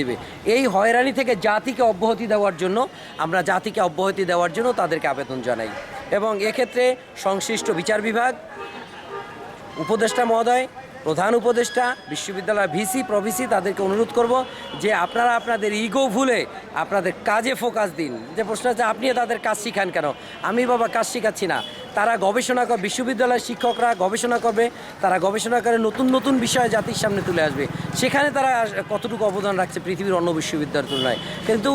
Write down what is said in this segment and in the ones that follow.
দিবে। এই হয়রানি থেকে জাতিকে অব্যাহতি দেওয়ার জন্য, আমরা জাতিকে অব্যাহতি দেওয়ার জন্য তাদেরকে আবেদন জানাই। এবং এক্ষেত্রে সংশ্লিষ্ট বিচার বিভাগ, উপদেষ্টা মহোদয় প্রধান উপদেষ্টা বিশ্ববিদ্যালয় ভিসি, প্রভিসি তাদেরকে অনুরোধ করব যে আপনারা আপনাদের ইগো ভুলে আপনাদের কাজে ফোকাস দিন। যে প্রশ্ন আছে আপনি তাদের কাজ শিখান কেন? আমি বাবা কাজ শিখাচ্ছি না। তারা গবেষণা কর, বিশ্ববিদ্যালয়ের শিক্ষকরা গবেষণা করবে, তারা গবেষণা করে নতুন নতুন বিষয় জাতির সামনে তুলে আসবে। সেখানে তারা কতটুকু অবদান রাখছে পৃথিবীর অন্য বিশ্ববিদ্যালয়ের তুলনায়। কিন্তু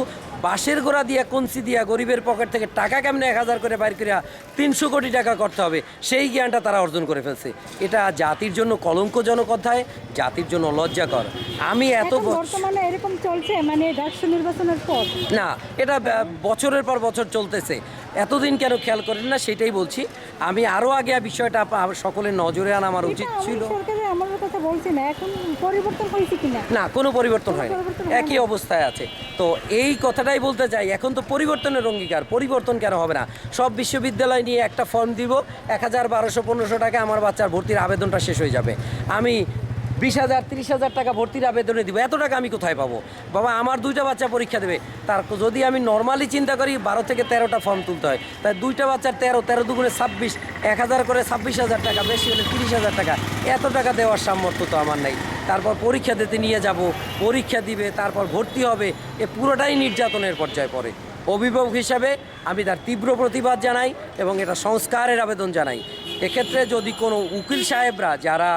বাঁশের গোড়া দিয়া কঞ্চি দিয়া গরিবের পকেট থেকে টাকা কেমনে এক হাজার করে বাইর করিয়া তিনশো কোটি টাকা করতে হবে সেই জ্ঞানটা তারা অর্জন করে ফেলছে। এটা জাতির জন্য কলঙ্কজনক অধ্যায় জাতির জন্য লজ্জাকর। আমি এত বর্তমানে এরকম চলছে মানে ডাকসু নির্বাচনের পর? না এটা বছরের পর বছর চলতেছে। এতদিন কেন খেয়াল করেন না সেটাই বলছি। আমি আরও আগে বিষয়টা সকলের নজরে আনা আমার উচিত ছিল। কথা বলছি না এখন পরিবর্তন হয়েছে কিনা? না কোনো পরিবর্তন হয় না একই অবস্থায় আছে। তো এই কথাটাই বলতে চাই এখন তো পরিবর্তনের অঙ্গীকার পরিবর্তন কেন হবে না? সব বিশ্ববিদ্যালয় নিয়ে একটা ফর্ম দিব এক হাজার বারোশো পনেরোশো টাকা আমার বাচ্চার ভর্তির আবেদনটা শেষ হয়ে যাবে। আমি বিশ হাজার, তিরিশ হাজার টাকা ভর্তির আবেদনে দিব। এত টাকা আমি কোথায় পাবো? বাবা, আমার দুইটা বাচ্চা পরীক্ষা দেবে। তার যদি আমি নর্মালি চিন্তা করি, বারো থেকে তেরোটা ফর্ম তুলতে হয়। তাই দুইটা বাচ্চার তেরো তেরো দুগুণে ছাব্বিশ, এক হাজার করে ছাব্বিশ হাজার টাকা, বেশি হলে তিরিশ হাজার টাকা। এত টাকা দেওয়ার সামর্থ্য তো আমার নেই। তারপর পরীক্ষা দিতে নিয়ে যাব, পরীক্ষা দিবে, তারপর ভর্তি হবে। এ পুরোটাই নির্যাতনের পর্যায়ে পড়ে। অভিভাবক হিসাবে আমি তার তীব্র প্রতিবাদ জানাই এবং এটা সংস্কারের আবেদন জানাই। এক্ষেত্রে যদি কোনো উকিল সাহেবরা, যারা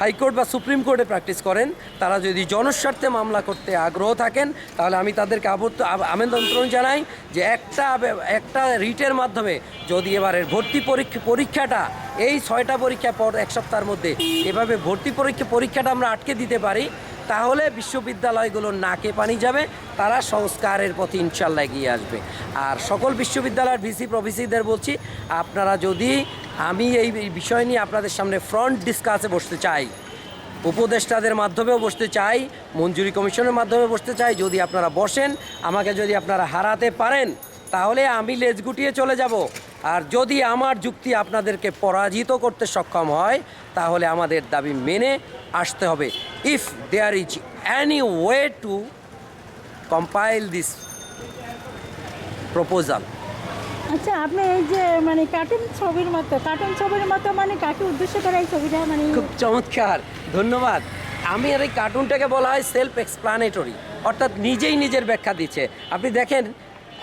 হাইকোর্ট বা সুপ্রিম কোর্টে প্র্যাকটিস করেন। তারা যদি জনস্বার্থে মামলা করতে আগ্রহ থাকেন, তাহলে আমি তাদেরকে আবদ্ধ, আব- আমন্ত্রণ জানাই যে একটা একটা রিটের মাধ্যমে যদি এবারের ভর্তি পরীক্ষা পরীক্ষাটা এই ছয়টা পরীক্ষা পর এক সপ্তাহের মধ্যে এভাবে ভর্তি পরীক্ষা পরীক্ষাটা আমরা আটকে দিতে পারি, তাহলে বিশ্ববিদ্যালয়গুলোর নাকে পানি যাবে, তারা সংস্কারের পথে ইনশাল্লাহ এগিয়ে আসবে। আর সকল বিশ্ববিদ্যালয়ের ভিসি প্রভিসিদের বলছি, আপনারা যদি আমি এই বিষয় নিয়ে আপনাদের সামনে ফ্রন্ট ডিসকাসে বসতে চাই। উপদেষ্টাদের মাধ্যমেও বসতে চাই, মঞ্জুরি কমিশনের মাধ্যমে বসতে চাই। যদি আপনারা বসেন, আমাকে যদি আপনারা হারাতে পারেন, তাহলে আমি লেজ গুটিয়ে চলে যাব। আর যদি আমার যুক্তি আপনাদেরকে পরাজিত করতে সক্ষম হয়, তাহলে আমাদের দাবি মেনে আসতে হবে। If there is any way to compile this proposal আচ্ছা আপনি এই যে মানে কার্টুন ছবির মতো কার্টুন ছবির মতো মানে কাকে উদ্দেশ্য করে এই ছবিটা মানে খুব চমৎকার ধন্যবাদ। আমি আর এই কার্টুনটাকে বলা হয় সেলফ এক্সপ্লানেটরি অর্থাৎ নিজেই নিজের ব্যাখ্যা দিচ্ছে। আপনি দেখেন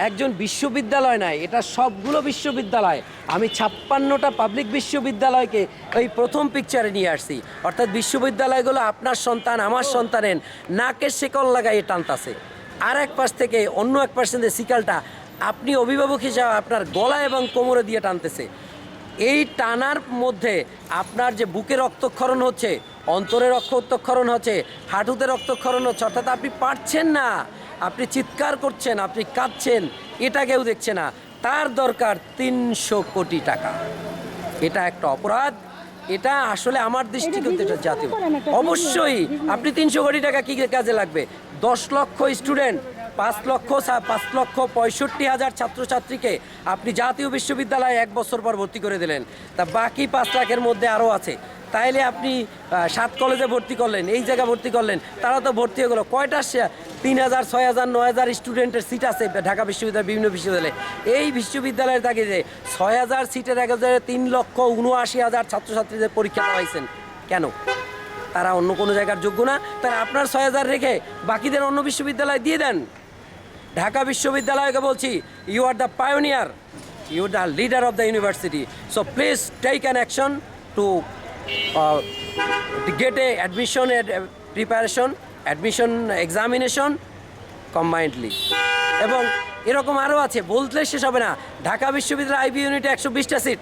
একজন বিশ্ববিদ্যালয় নয় এটা সবগুলো বিশ্ববিদ্যালয়। আমি ছাপ্পান্নটা পাবলিক বিশ্ববিদ্যালয়কে ওই প্রথম পিকচারে নিয়ে আসছি। অর্থাৎ বিশ্ববিদ্যালয়গুলো আপনার সন্তান আমার সন্তানের নাকের শেকল লাগাই টানতাছে। আর এক পাশ থেকে অন্য এক পার্সেন্টের শিকালটা আপনি অভিভাবক হিসাবে আপনার গলা এবং কোমরে দিয়ে টানতেছে। এই টানার মধ্যে আপনার যে বুকে রক্তক্ষরণ হচ্ছে অন্তরে রক্তক্ষরণ হচ্ছে হাঁটুতে রক্তক্ষরণ হচ্ছে অর্থাৎ আপনি পারছেন না। আপনি চিৎকার করছেন আপনি কাঁদছেন এটা কেউ দেখছে না। তার দরকার তিনশো কোটি টাকা। এটা একটা অপরাধ। এটা আসলে আমার দৃষ্টিকোণ এটা জাতীয়। অবশ্যই আপনি তিনশো কোটি টাকা কী কাজে লাগবে? দশ লক্ষ স্টুডেন্ট পাঁচ লক্ষ পাঁচ লক্ষ পঁয়ষট্টি হাজার ছাত্রছাত্রীকে আপনি জাতীয় বিশ্ববিদ্যালয়ে এক বছর পর ভর্তি করে দিলেন। তা বাকি পাঁচ লাখের মধ্যে আরও আছে। তাইলে আপনি সাত কলেজে ভর্তি করলেন, এই জায়গায় ভর্তি করলেন, তারা তো ভর্তি হয়ে গেলো। কয়টা তিন হাজার, ছয় হাজার, নয় হাজার স্টুডেন্টের সিট আছে ঢাকা বিশ্ববিদ্যালয় বিভিন্ন বিশ্ববিদ্যালয়ে। এই বিশ্ববিদ্যালয়ের তাকে যে ছয় হাজার সিটের এক হাজারে তিন লক্ষ উনআশি হাজার ছাত্রছাত্রীদের পরীক্ষা দেওয়াইছেন কেন? তারা অন্য কোনো জায়গার যোগ্য না। তারা আপনার ছয় হাজার রেখে বাকিদের অন্য বিশ্ববিদ্যালয়ে দিয়ে দেন। ঢাকা বিশ্ববিদ্যালয়কে বলছি you are the pioneer you are the leader of the university so please take an action to get a admission preparation admission examination combinedly এবং এরকম আরও আছে বলতে শেষ হবে না। ঢাকা বিশ্ববিদ্যালয় আইবি ইউনিটে একশো বিশটা সিট,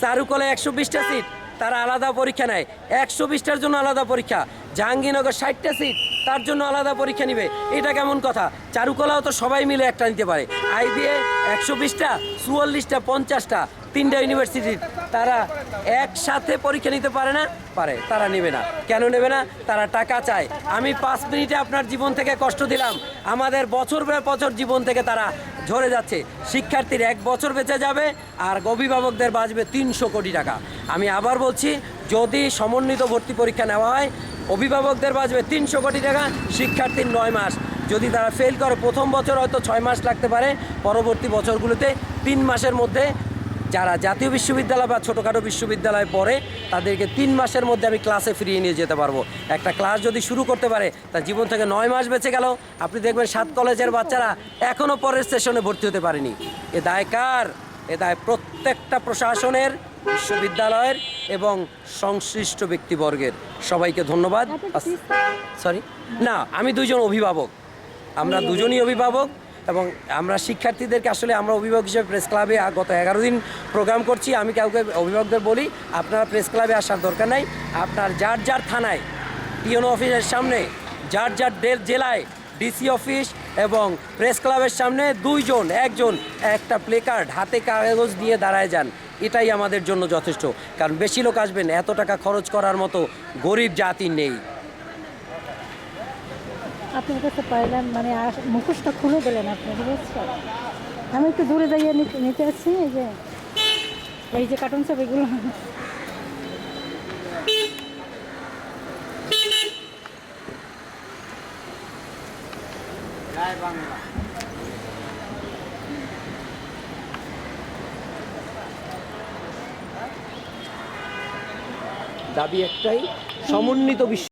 চারুকলে একশো বিশটা সিট, তারা আলাদা পরীক্ষা নেয়। একশো বিশটার জন্য আলাদা পরীক্ষা। জাহাঙ্গীরনগর ষাটটা সিট তার জন্য আলাদা পরীক্ষা নিবে। এটা কেমন কথা? চারুকলাও তো সবাই মিলে একটা নিতে পারে। আইবিএ একশো বিশটা, চুয়াল্লিশটা, পঞ্চাশটা, তিনটা ইউনিভার্সিটির। তারা একসাথে পরীক্ষা নিতে পারে না? পারে। তারা নেবে না। কেন নেবে না? তারা টাকা চায়। আমি পাঁচ মিনিটে আপনার জীবন থেকে কষ্ট দিলাম। আমাদের বছর বছর জীবন থেকে তারা ঝরে যাচ্ছে। শিক্ষার্থীর এক বছর বেঁচে যাবে আর অভিভাবকদের বাঁচবে তিনশো কোটি টাকা। আমি আবার বলছি যদি সমন্বিত ভর্তি পরীক্ষা নেওয়া হয়, অভিভাবকদের বাঁচবে তিনশো কোটি টাকা, শিক্ষার্থীর নয় মাস। যদি তারা ফেল করে, প্রথম বছর হয়তো ছয় মাস লাগতে পারে, পরবর্তী বছরগুলোতে তিন মাসের মধ্যে যারা জাতীয় বিশ্ববিদ্যালয় বা ছোটোখাটো বিশ্ববিদ্যালয়ে পড়ে, তাদেরকে তিন মাসের মধ্যে আমি ক্লাসে ফিরিয়ে নিয়ে যেতে পারব। একটা ক্লাস যদি শুরু করতে পারে, তার জীবন থেকে নয় মাস বেঁচে গেল। আপনি দেখবেন সাত কলেজের বাচ্চারা এখনও পরের সেশনে ভর্তি হতে পারেনি। এ দায় কার? এ দায় প্রত্যেকটা প্রশাসনের বিশ্ববিদ্যালয়ের এবং সংশ্লিষ্ট ব্যক্তিবর্গের সবাইকে ধন্যবাদ। সরি না, আমি দুজন অভিভাবক। আমরা দুজনই অভিভাবক এবং আমরা শিক্ষার্থীদেরকে আসলে আমরা অভিভাবক হিসেবে প্রেস ক্লাবে গত এগারো দিন প্রোগ্রাম করছি। আমি কাউকে অভিভাবকদের বলি, আপনারা প্রেস ক্লাবে আসার দরকার নাই। আপনার যার যার থানায় পিওন অফিসের সামনে, যার যার জেলায় ডিসি অফিস এবং প্রেস ক্লাবের সামনে দুইজন, একজন একটা প্লে কার্ড হাতে কাগজ দিয়ে দাঁড়ায় যান। এটাই আমাদের জন্য যথেষ্ট। কারণ বেশি লোক আসবেন, এত টাকা খরচ করার মতো গরিব জাতি নেই। কাছে মানে মুখোশটা খুলে আপনি আমি একটু দূরে যাইয়ে নিতে আসছি, এই যে এই যে কার্টুন ছবিগুলো। দাবি একটাই সমন্বিত বিশ্ব